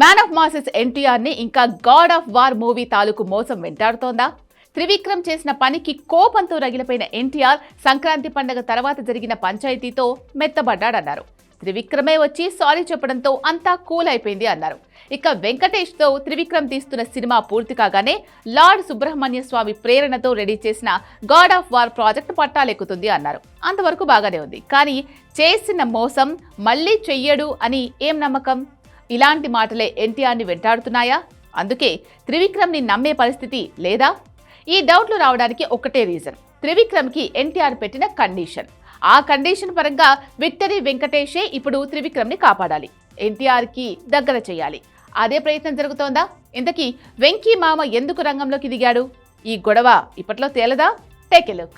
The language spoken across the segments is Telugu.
మ్యాన్ ఆఫ్ మాసెస్ ఎన్టీఆర్ని ఇంకా గాడ్ ఆఫ్ వార్ మూవీ తాలూకు మోసం వెంటాడుతోందా? త్రివిక్రమ్ చేసిన పనికి కోపంతో రగిలిపోయిన ఎన్టీఆర్ సంక్రాంతి పండగ తర్వాత జరిగిన పంచాయతీతో మెత్తబడ్డాడన్నారు. త్రివిక్రమే వచ్చి సారీ చెప్పడంతో అంతా కూల్ అయిపోయింది అన్నారు. ఇక వెంకటేష్తో త్రివిక్రమ్ తీస్తున్న సినిమా పూర్తి కాగానే లార్డ్ సుబ్రహ్మణ్య స్వామి ప్రేరణతో రెడీ చేసిన గాడ్ ఆఫ్ వార్ ప్రాజెక్ట్ పట్టాలెక్కుతుంది అన్నారు. అంతవరకు బాగానే ఉంది. కానీ చేసిన మోసం మళ్ళీ చెయ్యడు అని ఏం నమ్మకం? ఇలాంటి మాటలే ఎన్టీఆర్ని వెంటాడుతున్నాయా? అందుకే త్రివిక్రమ్ని నమ్మే పరిస్థితి లేదా? ఈ డౌట్లు రావడానికి ఒకటే రీజన్. త్రివిక్రమ్కి ఎన్టీఆర్ పెట్టిన కండిషన్. ఆ కండిషన్ పరంగా విక్టరీ వెంకటేషే ఇప్పుడు త్రివిక్రమ్ని కాపాడాలి. ఎన్టీఆర్కి దగ్గర చేయాలి. అదే ప్రయత్నం జరుగుతోందా? ఇంతకీ వెంకీ మామ ఎందుకు రంగంలోకి దిగాడు? ఈ గొడవ ఇప్పట్లో తేలదా? Take a look.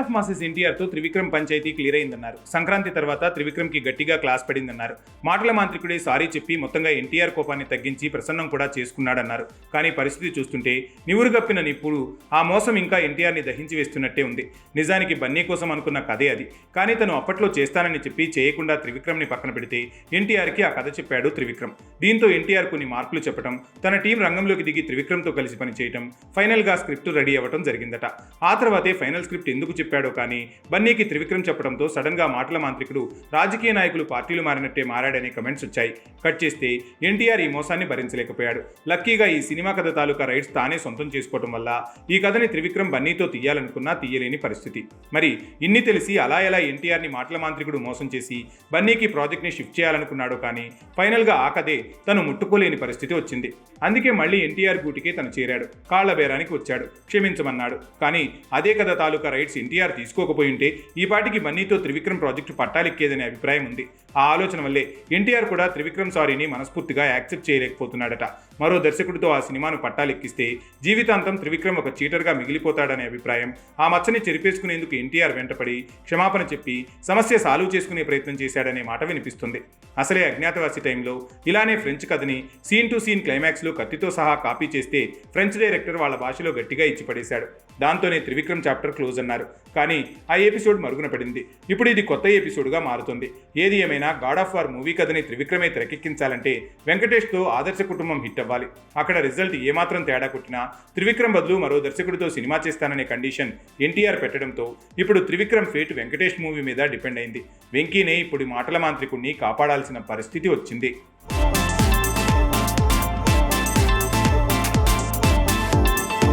Of masses ఎన్టీఆర్తో Trivikram పంచాయతీ క్లియర్ అయిందన్నారు. సంక్రాంతి తర్వాత త్రివిక్రమ్కి గట్టిగా క్లాస్ పడిందన్నారు. మాటల మాంత్రికుడే సారీ చెప్పి మొత్తంగా ఎన్టీఆర్ కోపాన్ని తగ్గించి ప్రసన్నం కూడా చేసుకున్నాడన్నారు. కానీ పరిస్థితి చూస్తుంటే నివురుగప్పిన నిప్పుడు ఆ మోసం ఇంకా ఎన్టీఆర్ని దహించి వేస్తున్నట్టే ఉంది. నిజానికి బన్నీ కోసం అనుకున్న కథే అది. కానీ తను అప్పట్లో చేస్తానని చెప్పి చేయకుండా త్రివిక్రమ్ని పక్కన పెడితే ఎన్టీఆర్కి ఆ కథ చెప్పాడు త్రివిక్రమ్. దీంతో ఎన్టీఆర్ కొన్ని మార్పులు చెప్పడం తన టీం రంగంలోకి దిగి త్రివిక్రమ్తో కలిసి పనిచేయటం ఫైనల్గా స్క్రిప్ట్ రెడీ అవ్వడం జరిగిందట. ఆ తర్వాతే ఫైనల్ స్క్రిప్ట్ ఎందుకు చెప్పాడో కానీ బన్నీకి త్రివిక్రమ్ చెప్పడంతో సడన్గా మాటల మాంత్రికుడు రాజకీయ నాయకులు పార్టీలు మారినట్టే మారాడనే కమెంట్స్ వచ్చాయి. కట్ చేస్తే ఎన్టీఆర్ ఈ మోసాన్ని భరించలేకపోయాడు. లక్కీగా ఈ సినిమా కథ తాలూకా రైట్స్ తానే సొంతం చేసుకోవడం వల్ల ఈ కథని త్రివిక్రమ్ బన్నీతో తీయాలనుకున్నా తీయలేని పరిస్థితి. మరి ఇన్ని తెలిసి అలా ఎలా ఎన్టీఆర్ని మాటల మాంత్రికుడు మోసం చేసి బన్నీకి ప్రాజెక్ట్ని షిఫ్ట్ చేయాలనుకున్నాడో కానీ ఫైనల్గా ఆ కథే తను ముట్టుకోలేని పరిస్థితి వచ్చింది. అందుకే మళ్ళీ ఎన్టీఆర్ గూటికే తను చేరాడు. కాళ్ళ బేరానికి వచ్చాడు. క్షమించమన్నాడు. కానీ అదే కథ తాలూకా రైట్స్ ఎన్టీఆర్ తీసుకోకపోయి ఉంటే ఈ పాటికి బన్నీతో త్రివిక్రమ్ ప్రాజెక్టు పట్టాలెక్కేదనే అభిప్రాయం ఉంది. ఆ ఆలోచన వల్లే ఎన్టీఆర్ కూడా త్రివిక్రమ్ సారీని మనస్ఫూర్తిగా యాక్సెప్ట్ చేయలేకపోతున్నాడట. మరో దర్శకుడితో ఆ సినిమాను పట్టాలెక్కిస్తే జీవితాంతం త్రివిక్రమ్ ఒక చీటర్గా మిగిలిపోతాడనే అభిప్రాయం. ఆ మచ్చని చెరిపేసుకునేందుకు ఎన్టీఆర్ వెంటపడి క్షమాపణ చెప్పి సమస్య సాల్వ్ చేసుకునే ప్రయత్నం చేశాడనే మాట వినిపిస్తుంది. అసలే అజ్ఞాతవాసి టైంలో ఇలానే ఫ్రెంచ్ కథని సీన్ టు సీన్ క్లైమాక్స్లో కత్తితో సహా కాపీ చేస్తే ఫ్రెంచ్ డైరెక్టర్ వాళ్ళ భాషలో గట్టిగా ఇచ్చి పడేశాడు దాంతోనే త్రివిక్రమ్ చాప్టర్ క్లోజ్ అన్నారు. కానీ ఆ ఎపిసోడ్ మరుగున పడింది. ఇప్పుడు ఇది కొత్త ఎపిసోడ్గా మారుతుంది. ఏది ఏమైనా గాడ్ ఆఫ్ వార్ మూవీ కథని త్రివిక్రమే తెరకెక్కించాలంటే వెంకటేష్తో ఆదర్శ కుటుంబం హిట్ అవ్వాలి. అక్కడ రిజల్ట్ ఏమాత్రం తేడా కొట్టినా త్రివిక్రమ్ బదులు మరో దర్శకుడితో సినిమా చేస్తాననే కండిషన్ ఎన్టీఆర్ పెట్టడంతో ఇప్పుడు త్రివిక్రమ్ ఫేట్ వెంకటేష్ మూవీ మీద డిపెండ్ అయింది. వెంకీనే ఇప్పుడు మాటల మాంత్రికుణ్ణి కాపాడాల్సిన పరిస్థితి వచ్చింది.